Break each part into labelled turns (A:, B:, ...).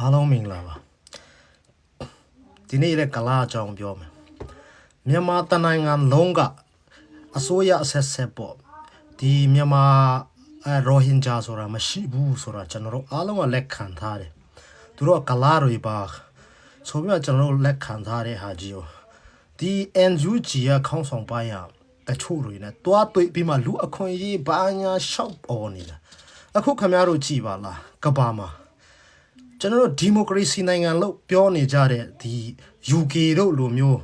A: အားလုံးမင်္ဂလာပါဒီနေ့ရဲ့ကလာအကြောင်းပြောမယ်မြန်မာတနိုင်ငံလုံးကအစိုးရအဆက်ဆက်ပေါ့ဒီမြန်မာအဲရိုဟင်ဂျာဆိုတာမရှိဘူးဆိုတာကျွန်တော်တို့အားလုံးကလက်ခံထားတယ်သူတို့ကကလာတွေပါဆိုပြီးတော့ကျွန်တော်တို့လက်ခံထားတဲ့ဟာကြီးကိုဒီ NUG ရခေါင်းဆောင်ပိုင်းရတချို့တွေနဲ့တွားတွေ့ပြီးမှလူအခွင့်အရေးဘာညာရှောက်ပေါ်နေတာအခုခင်ဗျားတို့ကြည်ပါလားကဘာမှာ ကျွန်တော်တို့ဒီမိုကရေစီနိုင်ငံလို့ပြောနေကြတဲ့ဒီ UK တို့လိုမျိုး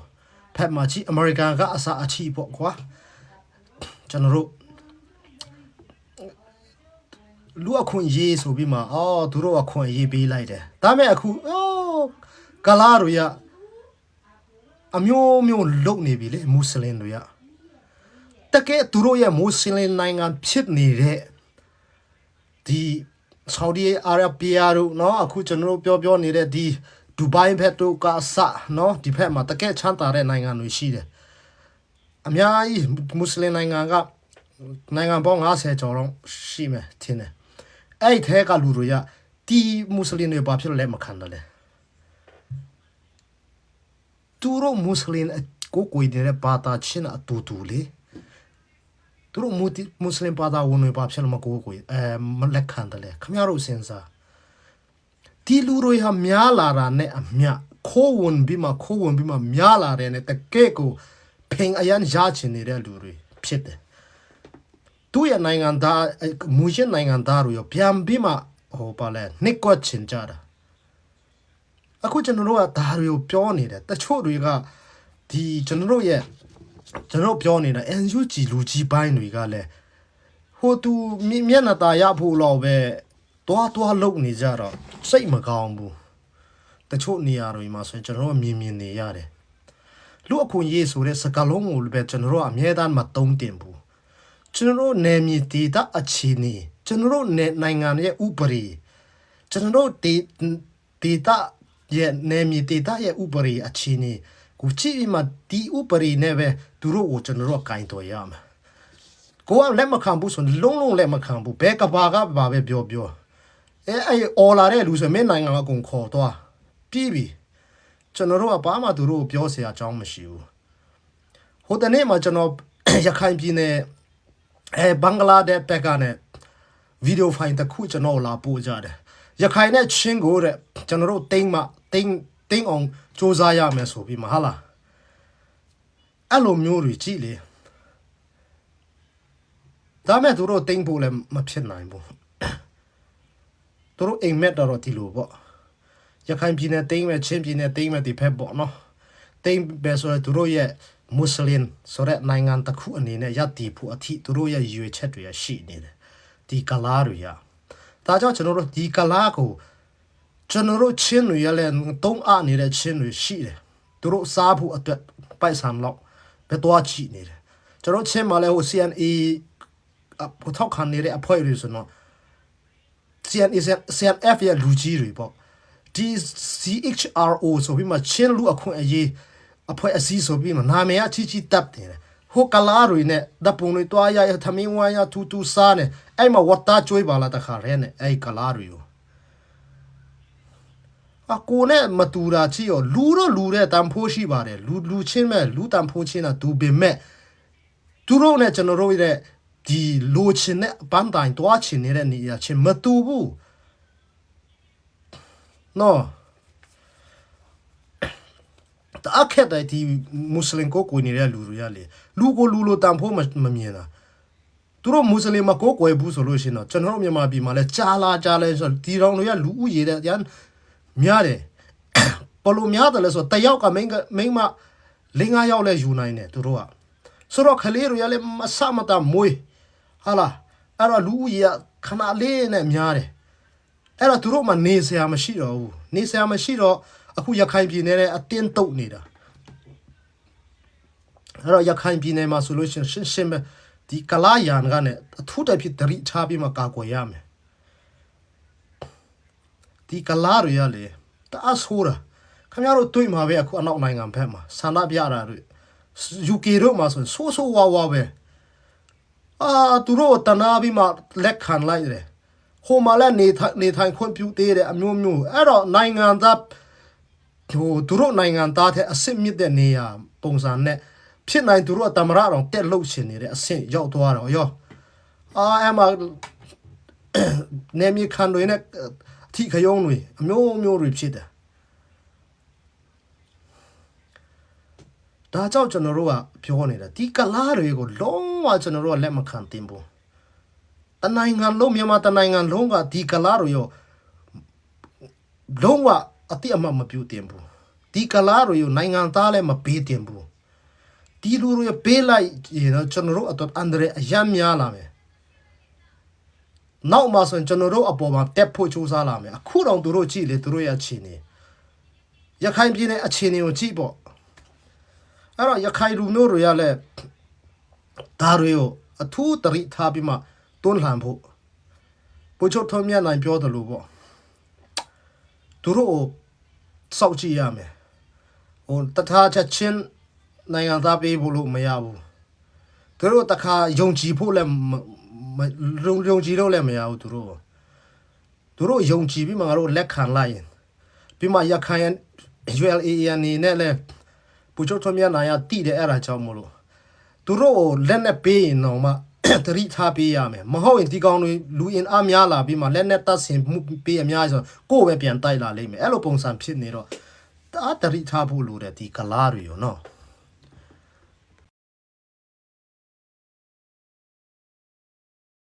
A: ဖက်မှာချီအမေရိကန်ကအစာအချီပေါ့ကွာကျွန်တော်တို့လူအခွင့်အရေးဆိုပြီးမှအော်သူတို့အခွင့်အရေးပေးလိုက်တယ်ဒါမဲ့အခုအော်ကလာတွေရအမျိုးမျိုးလုံနေပြီလေမွတ်စလင်တွေကတကယ်သူတို့ရဲ့မွတ်စလင်နိုင်ငံဖြစ်နေတဲ့ဒီ ဆော်ဒီအာရဗီးယားတို့เนาะအခုကျွန်တော်တို့ပြောပြောနေတဲ့ဒီဒူဘိုင်းဘက်တို့ကအစเนาะဒီဘက်မှာတကယ်ချမ်းသာတဲ့နိုင်ငံတွေရှိတယ်အများကြီးမွတ်စလင်နိုင်ငံကနိုင်ငံပေါင်း90ကျော်တော့ရှိမယ်ထင်တယ်အဲ့ဒီထဲကလူတွေကဒီမွတ်စလင်တွေဘာဖြစ်လို့လဲမခံတယ်လဲသူတို့မွတ်စလင်ကိုကိုယ်နေတဲ့ဘာသာချင်းအတူတူလေ သူတို့မူတီမွတ်စလင်ဘာသာဝင်တွေပါဖြစ်လို့မကိုကိုအဲမလက်ခံတယ်လေခမရတို့စဉ်းစားဒီလူတွေဟာများလာတာနဲ့အမျှခိုးဝင်ပြီးမှခိုးဝင်ပြီးမှများလာတယ်နဲ့တကယ့်ကိုဖင်အရန်ရချင်နေတဲ့လူတွေဖြစ်တယ်သူရဲ့နိုင်ငံသားမူရှင်နိုင်ငံသားတွေရောပြန်ပြီးမှဟိုပါလဲနှိကွက်ချင်ကြတာအခုကျွန်တော်တို့ကဒါတွေကိုပြောနေတယ်တချို့တွေကဒီကျွန်တော်တို့ရဲ့ ကျွန်တော်ပြောနေတာ NUG လူကြီးပိုင်းတွေကလည်းဟိုသူမြမျက်နှာตาရဖို့တော့ပဲတွားတွားလုံနေကြတော့စိတ်မကောင်းဘူးတချို့နေရာတွေမှာဆိုရင်ကျွန်တော်တို့မြင်မြင်နေရတယ်လူအခွင့်အရေးဆိုတဲ့စကားလုံးကိုလည်းပဲကျွန်တော်တို့အမြဲတမ်းမတုံးတင်ဘူးကျွန်တော်တို့နယ်မြေဒေသအခြေအနေကျွန်တော်တို့နယ်နိုင်ငံရဲ့ဥပဒေကျွန်တော်တို့ဒေဒေသရဲ့နယ်မြေဒေသရဲ့ဥပဒေအခြေအနေ ကိုကြည့်ပြီးမှဒီဥပဒေနဲ့ပဲသူတို့ကိုကျွန်တော်တို့ကင်တော်ရမှာကိုကလက်မခံဘူးဆိုရင်လုံးလုံးလက်မခံဘူးဘယ်ကဘာကဘာပဲပြောပြောအဲအဲ့အော်လာတဲ့လူဆိုမင်းနိုင်ငံကအကုန်ခေါ်သွားပြီးပြီကျွန်တော်တို့ကဘာမှသူတို့ကိုပြောစရာအကြောင်းမရှိဘူးဟိုတနေ့မှကျွန်တော်ရခိုင်ပြည်နယ်အဲဘင်္ဂလားဒေ့ရှ်ဘက်ကနဲ့ဗီဒီယိုဖိုင်တစ်ခုကျွန်တော်လာပို့ကြတယ်ရခိုင်နဲ့ချင်းကိုတဲ့ကျွန်တော်တို့တိမ့်မတိမ့် တိမ့်အောင်စူးစမ်းရမယ်ဆိုပြီးမဟာလားအဲ့လိုမျိုးတွေကြည့်လေဒါမဲ့သူတို့တိမ့်ဖို့လည်းမဖြစ်နိုင်ဘူးသူတို့အိမ်မက်တော့ဒီလိုပေါ့ရခိုင်ပြည်နယ်တိမ့်မဲ့ချင်းပြည်နယ်တိမ့်မဲ့ဒီဖက်ပေါ့နော်တိမ့်ပဲဆိုတော့သူတို့ရဲ့မွတ်စလင်ဆိုတဲ့နိုင်ငံတစ်ခုအနေနဲ့ယက်တီဖို့အထိသူတို့ရဲ့ရွေချက်တွေရရှိနေတယ်ဒီကလာတွေရဒါကြောင့်ကျွန်တော်တို့ဒီကလာကို ကျွန်တော်တို့ချင်းတွေရလဲတုံးအနေတဲ့ချင်းတွေရှိတယ်သူတို့စားဖို့အတွက်ပိုက်ဆံတော့ဘယ်တော့ချီနေတယ်ကျွန်တော်ချင်းမှာလဲဟို CNA ဟိုထောက်ခံနေတဲ့အဖွဲ့တွေဆိုတော့ CNA CNF ရဲ့လူကြီးတွေပေါ့ဒီ CHRO ဆိုပြီးမှချင်းလူအခွင့်အရေးအဖွဲ့အစည်းဆိုပြီးမှနာမည်အချီချီတပ်တယ်ဟိုကလာတွေနဲ့ဓပုံတွေတွားရရသမင်းဝိုင်းရထူထူစားနေအဲ့မှာဝတ်သားကျွေးပါလားတခါရဲနဲ့အဲ့ကလာတွေကို အကိုနဲ့မတူတာချီရောလူတော့လူတဲ့တန်ဖိုးရှိပါတယ်လူလူချင်းမဲ့လူတန်ဖိုးချင်းတာသူပင်မဲ့သူတို့နဲ့ကျွန်တော်တို့ရဲ့ဒီလိုချင်တဲ့အပန်းတိုင်းတွားချင်နေတဲ့နေရာချင်းမတူဘူးနော်တအခက်တဲ့ဒီမွတ်စလင်ကိုကိုနေတဲ့လူတွေရလေလူကိုလူလိုတန်ဖိုးမမမြင်တာသူတို့မွတ်စလင်မကိုကိုွယ်ဘူးဆိုလို့ရှိရင်တော့ကျွန်တော်တို့မြန်မာပြည်မှာလဲကြားလာကြားလဲဆိုဒီတောင်တွေကလူဦးရေတဲ့ရန် များတယ်ဘလို့များတယ်လဲဆိုတယောက်ကမိန်းကမိန်းမ၄၅ယောက်လဲယူနိုင်တယ်သူတို့ကဆိုတော့ခလေးတွေရလဲမဆမတမွေးဟာလားအဲ့တော့လူဦးရေကခဏလေးနဲ့များတယ်အဲ့တော့သူတို့မှနေစရာမရှိတော့ဘူးနေစရာမရှိတော့အခုရခိုင်ပြည်နယ်နဲ့အတင်းတုတ်နေတာအဲ့တော့ရခိုင်ပြည်နယ်မှာဆိုလို့ရှိရင်ရှင်းရှင်းပဲဒီကလာယန်ကနဲ့အထူးတဖြစ်တရိချပြီးမှကာကွယ်ရမယ် ဒီကလာတွေရလေတအားဆိုးတာခင်ဗျားတို့တွေ့မှာပဲအခုအနောက်နိုင်ငံဘက်မှာဆန္ဒပြတာတွေ UK တို့မှာဆိုရင်ဆိုးဆိုးဝါးဝါးပဲအာသူတို့တနာပြီးမှလက်ခံလိုက်တယ်ဟိုမှာလည်းနေထိုင်နေထိုင်ခွင့်ပြုသေးတယ်အမျိုးမျိုးအဲ့တော့နိုင်ငံသားဟိုသူတို့နိုင်ငံသားတဲ့အစ်စ်မြစ်တဲ့နေရာပုံစံနဲ့ဖြစ်နိုင်သူတို့အတမရအောင်တက်လို့ရှင်နေတဲ့အဆင့်ရောက်သွားတော့ရောအာအမနေမီခန်တွေနဲ့အ ထိခယုံတွေအမျိုးမျိုးတွေဖြစ်တယ်ဒါကြောင့်ကျွန်တော်တို့ကပြောနေတာဒီကလားတွေကိုလုံးဝကျွန်တော်တို့ကလက်မခံသင့်ဘူးတနိုင်ငံလုံးမြန်မာတနိုင်ငံလုံးကဒီကလာရောလုံးဝအတိအမှတ်မပြုတင်ဘူးဒီကလာရောနိုင်ငံသားလည်းမပေးတင်ဘူးဒီလူတွေပေးလိုက်ရင်တော့ကျွန်တော်တို့အတွက်အန္တရာယ်အယံများလာမယ် နောက်မှဆိုရင်ကျွန်တော်တို့အပေါ်မှာတက်ဖို့စူးစမ်းလာမယ်အခုတော့သူတို့ကြည့်လေသူတို့ရဲ့အခြေအနေရခိုင်ပြည်နယ်အခြေအနေကိုကြည့်ပေါ့အဲ့တော့ရခိုင်လူမျိုးတွေကလည်းဒါတွေကိုအထူးတရိထားပြီးမှတွန်းလှန်ဖို့ပို့ချုပ်ထုံးမြတ်နိုင်ပြောတယ်လို့ပေါ့သူတို့ကိုစောက်ကြည့်ရမယ်ဟိုတထားချက်ချင်းနိုင်ငံသားပေးဖို့လို့မရဘူးသူတို့တခါယုံကြည်ဖို့လည်း မမယုံယုံကြည်လို့လည်းမရဘူးသူတို့သူတို့ယုံကြည်ပြီးမှငါတို့လက်ခံလိုက်ရင်ပြီးမှရခိုင် ULA နေနဲ့လည်းပို့ချုပ်ထုံးမြတ်နိုင်ရတိတယ်အဲ့ဒါကြောင့်မလို့သူတို့ကိုလက်နဲ့ပေးရင်တော့မှတတိထားပေးရမယ်မဟုတ်ရင်ဒီကောင်တွေလူအင်အားများလာပြီးမှလက်နဲ့တတ်ဆင်မှုပေးအများဆိုကိုယ့်ပဲပြန်တိုက်လာလိမ့်မယ်အဲ့လိုပုံစံဖြစ်နေတော့တအားတတိထားဖို့လိုတယ်ဒီကလားတွေရောနော်